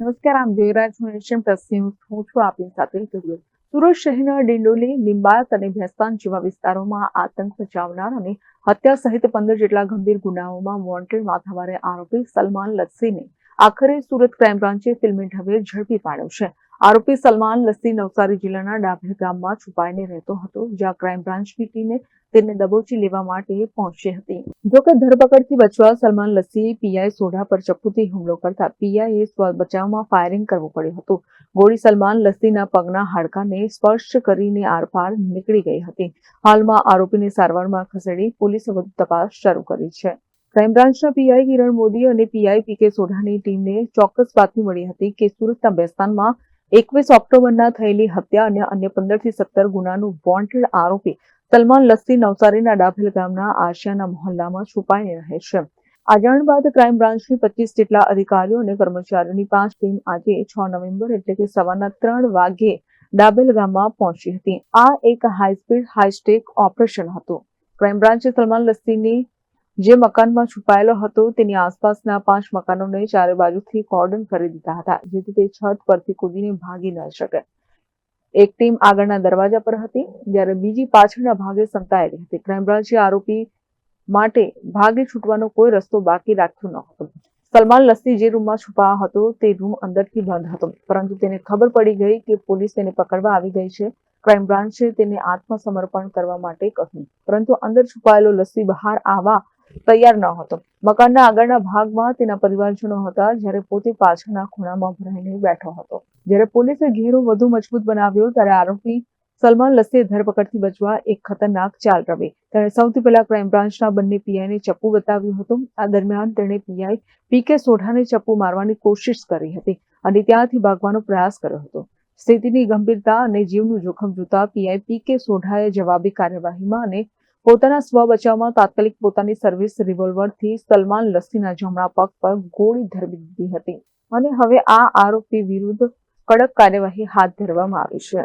નમસ્કાર, આમ જોઈ રહ્યા છો પ્લસ ન્યૂઝ. હું છું આપની સાથે ગગન સુરત શહેરના ડિંડોલી લીંબાયત અને ભેસ્તાન જેવા વિસ્તારોમાં આતંક મચાવનાર અને હત્યા સહિત પંદર જેટલા ગંભીર ગુનાઓમાં વોન્ટેડ માથાવારે આરોપી સલમાન લસ્સીને આખરે સુરત ક્રાઇમ બ્રાન્ચે ફિલ્મી ઢબે ઝડપી પાડ્યો છે. આરોપી સલમાન લસ્સી નવસારી જિલ્લાના ડાભેર ગામમાં છુપાઈને રહેતો હતો, જ્યાં ક્રાઇમ બ્રાન્ચની ટીમે તેને દબોચી લેવા માટે પહોંચી હતી. જોકે ધરપકડથી બચવા સલમાન લસ્સીએ પીઆઈ સોઢા પર ચપ્પુથી હુમલો કરતા પીઆઈએ બચાવમાં ફાયરિંગ કરવું પડ્યું હતું. ગોળી સલમાન લસ્સીના પગના હાડકાને સ્પર્શ કરીને આરપાર નીકળી ગઈ હતી. હાલમાં આરોપીને સારવારમાં ખસેડી પોલીસે વધુ તપાસ શરૂ કરી છે. ક્રાઇમ બ્રાન્ચના પીઆઈ કિરણ મોદી અને પીઆઈ પીકે સોઢાની ટીમને ચોક્કસ બાતમી મળી હતી કે સુરતના બેસ્તાનમાં એકવીસ ઓક્ટોબરના થયેલી હત્યા અને અન્ય પંદરથી સત્તર ગુનાનું વોન્ટેડ આરોપી સલમાન લસ્સી નવસારીના ડાભેલ ગામના આશિયાના મહોલ્લામાં છુપાઈને રહે છે. આ બાદ ક્રાઇમ બ્રાન્ચની પચીસ જેટલા અધિકારીઓ અને કર્મચારીઓની પાંચ ટીમ આજે છ નવેમ્બર એટલે કે સવારના ત્રણ વાગ્યે ડાબેલ ગામમાં પહોંચી હતી. આ એક high speed high stake operation હતું. ક્રાઇમ બ્રાન્ચે સલમાન લસ્સીની જે મકાનમાં છુપાયેલો હતો, તેની આસપાસના પાંચ મકાનોને ચારે બાજુથી કોર્ડન કરી દીધા હતા, જેથી તે છત પરથી કૂદીને ભાગી ન શકે. એક ટીમ આગળના દરવાજા પર હતી, જ્યારે બીજી પાછળના ભાગે સંતાયેલી હતી. ક્રાઇમ બ્રાન્ચે આરોપી માટે ભાગી છૂટવાનો કોઈ રસ્તો બાકી રાખ્યો ન હતો સલમાન લસ્સી જે રૂમમાં છુપા હતો, તે રૂમ અંદરથી બંધ હતો, પરંતુ તેને ખબર પડી ગઈ કે પોલીસ તેને પકડવા આવી ગઈ છે. ક્રાઇમ બ્રાન્ચે તેને આત્મસમર્પણ કરવા માટે કહ્યું. પરંતુ અંદર છુપાયેલો લસ્સી બહાર આવવા તૈયાર ન હતો. મકાનના આગળના ભાગમાં તેના પરિવારજનો હતા, જ્યારે પોતે પાછળના ખૂણામાં ભરાઈને બેઠો હતો. જ્યારે પોલીસે ઘેરો વધુ મજબૂત બનાવ્યો, ત્યારે આરોપી સલમાન લસ્સીએ ધરપકડથી બચવા એક ખતરનાક ચાલ રવી તેણે સૌથી પહેલા ક્રાઇમ બ્રાન્ચના બંને પીઆઈને ચપ્પુ બતાવ્યું હતું. આ દરમિયાન તેણે પીઆઈ પીકે સોઢાને ચપ્પુ મારવાની કોશિશ કરી હતી અને ત્યાંથી ભાગવાનો પ્રયાસ કર્યો હતો. સ્થિતિની ગંભીરતા અને જીવનું જોખમ જોતા પીઆઈ પી કે સોઢાએ જવાબી કાર્યવાહીમાં અને પોતાના સ્વ બચાવમાં તાત્કાલિક પોતાની સર્વિસ રિવોલ્વરથી સલમાન લસ્સીના જમણા પગ પર ગોળી ધરવી દીધી હતી. અને હવે આ આરોપી વિરુદ્ધ કડક કાર્યવાહી હાથ ધરવામાં આવી છે.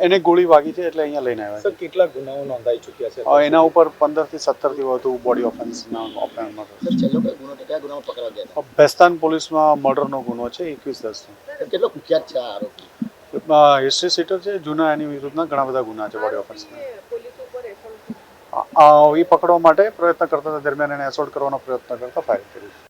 એને ગોળી વાગી છે એટલે અહીંયા લઈને આવ્યા સર કેટલા ગુનાઓ નોંધાઈ ચૂક્યા છે? એના ઉપર એના ઉપર પંદરથી સત્તરથી વધુ બોડી ઓફેન્સના ઓફેન્સમાં સર છેલ્લો કઈ ગુનો કયા ગુનામાં પકડાવા બેસ્તાન પોલીસમાં મર્ડરનો ગુનો છે એકવીસ દસ નો. કેટલો કુખ્યાત છે આરોપી? હિસ્ટ્રી સીટર છે જૂના એની વિરુદ્ધના ઘણા બધા ગુના છે બોડી ઓફેન્સના એ પકડવા માટે પ્રયત્ન કરતા હતા દરમિયાન એને એસોલ્ટ કરવાનો પ્રયત્ન કરતા ફાયર કર્યું